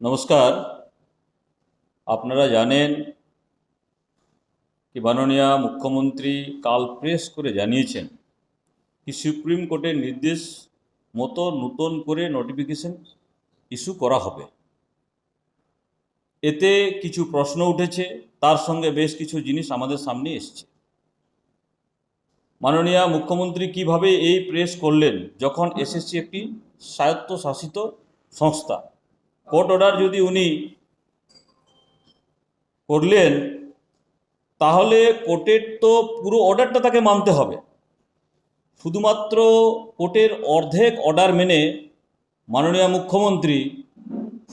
নমস্কার। আপনারা জানেন কি মাননীয় মুখ্যমন্ত্রী কাল প্রেস করে জানিয়েছেন কি সুপ্রিম কোর্টের নির্দেশ মতো নতুন করে নোটিফিকেশন ইস্যু করা হবে। এতে কিছু প্রশ্ন উঠেছে, তার সঙ্গে বেশ কিছু জিনিস আমাদের সামনে এসছে। মাননীয় মুখ্যমন্ত্রী কীভাবে এই প্রেস করলেন, যখন এসএসসি একটি স্বায়ত্তশাসিত সংস্থা কোর্ট অর্ডার যদি উনি করলেন, তাহলে কোর্টের তো পুরো অর্ডারটা তাকে মানতে হবে। শুধুমাত্র কোর্টের অর্ধেক অর্ডার মেনে মাননীয় মুখ্যমন্ত্রী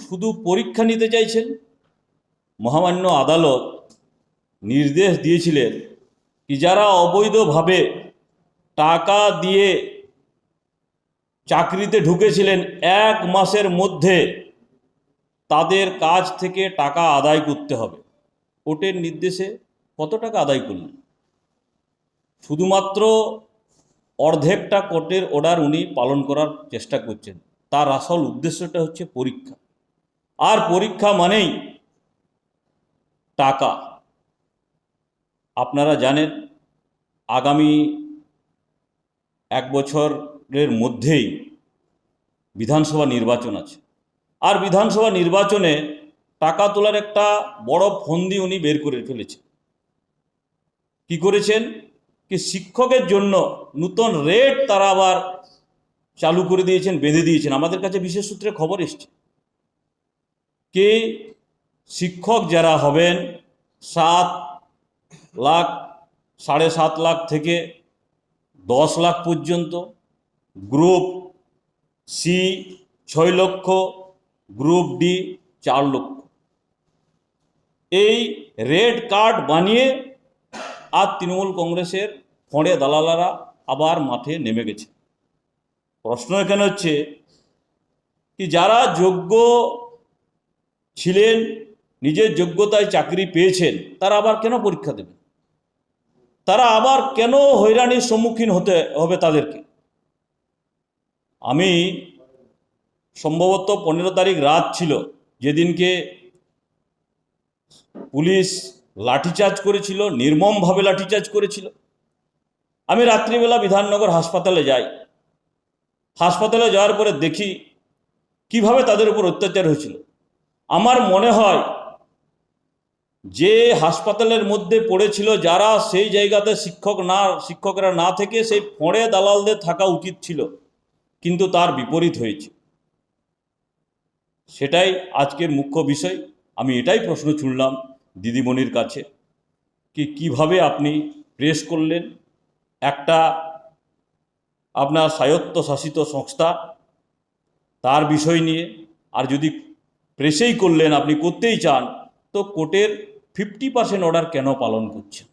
শুধু পরীক্ষা নিতে চাইছেন, মহামান্য আদালত নির্দেশ দিয়েছিলেন কি যারা অবৈধভাবে টাকা দিয়ে চাকরিতে ঢুকেছিলেন এক মাসের মধ্যে তাদের কাজ থেকে টাকা আদায় করতে হবে। কোর্টের নির্দেশে কত টাকা আদায় করলেন? শুধুমাত্র অর্ধেকটা কোর্টের অর্ডার উনি পালন করার চেষ্টা করছেন। তার আসল উদ্দেশ্যটা হচ্ছে পরীক্ষা। আর পরীক্ষা মানেই টাকা। আপনারা জানেন, আগামী এক বছরের মধ্যেই বিধানসভা নির্বাচন আছে। আর বিধানসভা নির্বাচনে টাকা তোলার একটা বড় ফন্দি উনি বের করে ফেলেছেন। কি করেছেন? কি শিক্ষকের জন্য নূতন রেট তারা আবার চালু করে দিয়েছেন, বেঁধে দিয়েছেন। আমাদের কাছে বিশেষ সূত্রে খবর এসছে। কে? শিক্ষক যারা হবেন, সাত লাখ, সাড়ে সাত লাখ থেকে দশ লাখ পর্যন্ত, গ্রুপ সি, ছয় লক্ষ গ্রুপ ডি চার লক্ষ। এই রেড কার্ড বানিয়ে আর তৃণমূল কংগ্রেসের ফঁড়ে দালালারা আবার মাঠে নেমে গেছে। প্রশ্ন এখানে হচ্ছে কি যারা যোগ্য ছিলেন, নিজের যোগ্যতায় চাকরি পেয়েছেন, তারা আবার কেন পরীক্ষা দেবে তারা আবার কেন হয়রানির সম্মুখীন হতে হবে তাদেরকে? আমি সম্ভবত পনেরো তারিখ রাত ছিল, যেদিনকে পুলিশ লাঠিচার্জ করেছিল, নির্মমভাবে লাঠিচার্জ করেছিল। আমি রাত্রিবেলা বিধাননগর হাসপাতালে যাই। হাসপাতালে যাওয়ার পরে দেখি কীভাবে তাদের উপর অত্যাচার হয়েছিল। আমার মনে হয় যে হাসপাতালের মধ্যে পড়েছিল যারা, সেই জায়গাতে শিক্ষক না, শিক্ষকরা না থেকে সেই ফোঁড়ে দালালদের থাকা উচিত ছিল, কিন্তু তার বিপরীত হয়েছে। সেটাই আজকের মুখ্য বিষয়। আমি এটাই প্রশ্ন ছুড়লাম দিদিমণির কাছে কি কীভাবে আপনি প্রেস করলেন? একটা আপনার স্বায়ত্তশাসিত সংস্থা তার বিষয় নিয়ে, আর যদি প্রেসেই করলেন, আপনি করতেই চান, তো কোর্টের ফিফটি পার্সেন্ট অর্ডার কেন পালন করছেন?